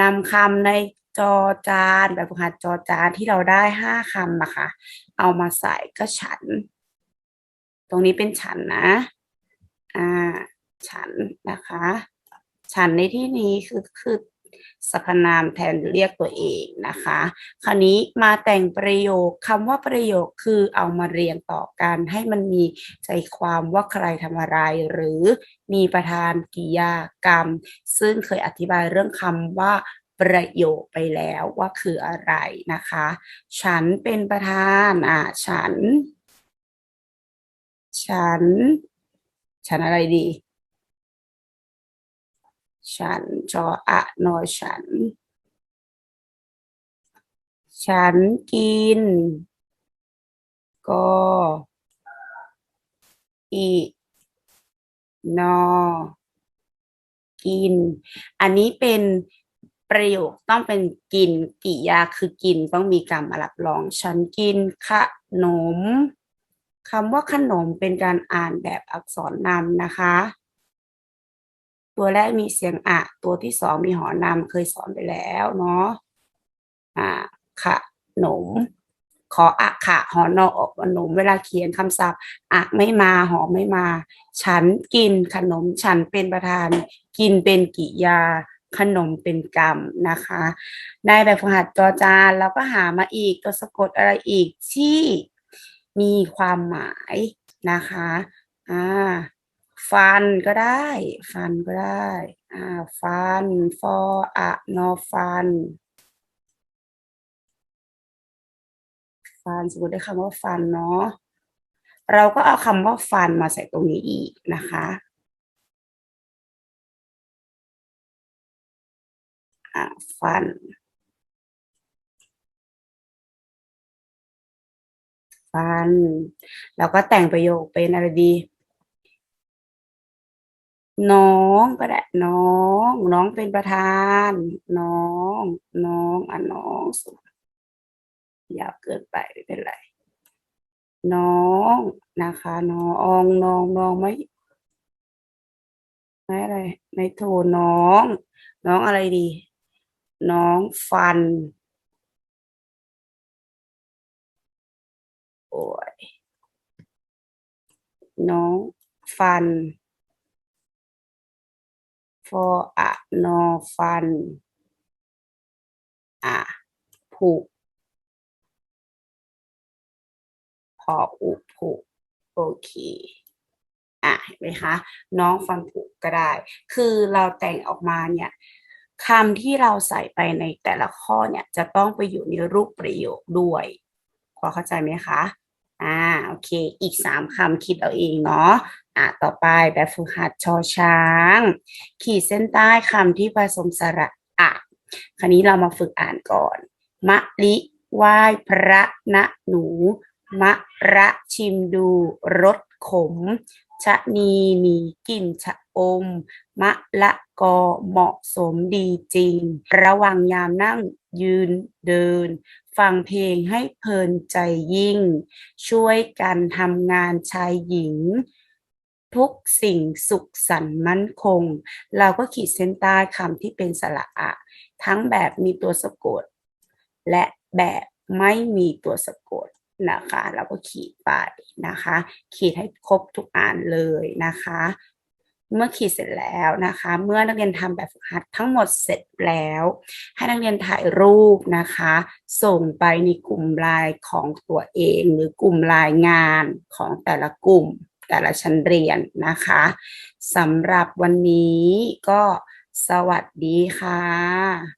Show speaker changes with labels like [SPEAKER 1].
[SPEAKER 1] นำคำในจอจานแบบฝึกหัดจอจานที่เราได้ห้าคำนะคะ เอามาใส่ก็ฉัน ตรงนี้เป็นฉันนะ อ่า ฉันนะคะ ฉันในที่นี้คือคือ สรรพนามแทนเรียกตัวเองนะคะ คราวนี้มาแต่งประโยคคำว่าประโยคคือเอามาเรียงต่อกัน ให้มันมีใจความว่าใครทำอะไร หรือมีประธานกิยากรรม ซึ่งเคยอธิบายเรื่องคำว่าประโยคไปแล้วว่าคืออะไรนะคะ ฉันเป็นประธานอะฉัน ฉัน ฉันอะไรดี ฉันจออะนอฉัน ฉันกิน ก็ อีนอ กิน อันนี้เป็นประโยคต้องเป็นกินกริยาคือกินต้องมีกรรมมารับรอง ฉันกินขนมคำว่าขนมเป็นการอ่านแบบอักษรนำนะคะ ตัวแรกมีเสียงอะ ตัวที่สองมีหอนำเคยสอนไปแล้วเนาะอ่าขนมขออะขะหอนอออกขนมเวลาเขียนคำศัพท์อะไม่มาหอไม่มา ฉันกินขนมฉันเป็นประธาน กินเป็นกิยา ขนมเป็นกรรมนะคะ ได้แบบฝึกหัดจอจานแล้วก็หามาอีกตัวสะกดอะไรอีกที่มีความหมายนะคะ อ่า ฟันก็ได้ ฟันก็ได้ อ่า ฟัน ฟออะนอฟัน ฟันสมมติได้คำว่าฟันเนาะ เราก็เอาคำว่าฟันมาใส่ตรงนี้อีกนะคะ อะฟัน ฟัน แล้วก็แต่งประโยคเป็นอะไรดี น้องก็ได้น้อง น้องเป็นประธาน น้อง น้องอะน้องสุดยาวเกินไปไม่เป็นไร น้องนะคะ น้องน้องน้องไม่ไม่อะไรไม่โทรน้อง น้องอะไรดี น้องฟัน โอ้ยน้องฟัน ฟออะนอฟันอะผูกพออุผูกโอเคอะเห็นไหมคะ น้องฟันผุก็ได้ คือเราแต่งออกมาเนี่ยคำที่เราใส่ไปในแต่ละข้อเนี่ยจะต้องไปอยู่ในรูปประโยคด้วย พอเข้าใจไหมคะ อ่าโอเค อีกสามคำคิดเอาเองเนาะอะต่อไปแบบฝึกหัดชอช้าง ขีดเส้นใต้คำที่ผสมสระอะคราวนี้เรามาฝึกอ่านก่อน มะลิไหว้พระนะหนู มะระชิมดูรส ขม ชะนีมีกลิ่นชะอม มะละกอเหมาะสมดีจริง ระว่างยามนั่งยืนเดิน ฟังเพลงให้เพลินใจยิ่ง ช่วยกันทำงานชายหญิง ทุกสิ่งสุขสันต์มั่นคง เราก็ขีดเส้นใต้คำที่เป็นสระอะ ทั้งแบบมีตัวสะกด และแบบไม่มีตัวสะกด นะคะเราก็ขีดไปนะคะ ขีดให้ครบทุกอ่านเลยนะคะ เมื่อขีดเสร็จแล้วนะคะ เมื่อนักเรียนทำแบบฝึกหัดทั้งหมดเสร็จแล้ว ให้นักเรียนถ่ายรูปนะคะ ส่งไปในกลุ่มไลน์ของตัวเอง หรือกลุ่มไลน์งานของแต่ละกลุ่มแต่ละชั้นเรียนนะคะสำหรับวันนี้ก็สวัสดีค่ะ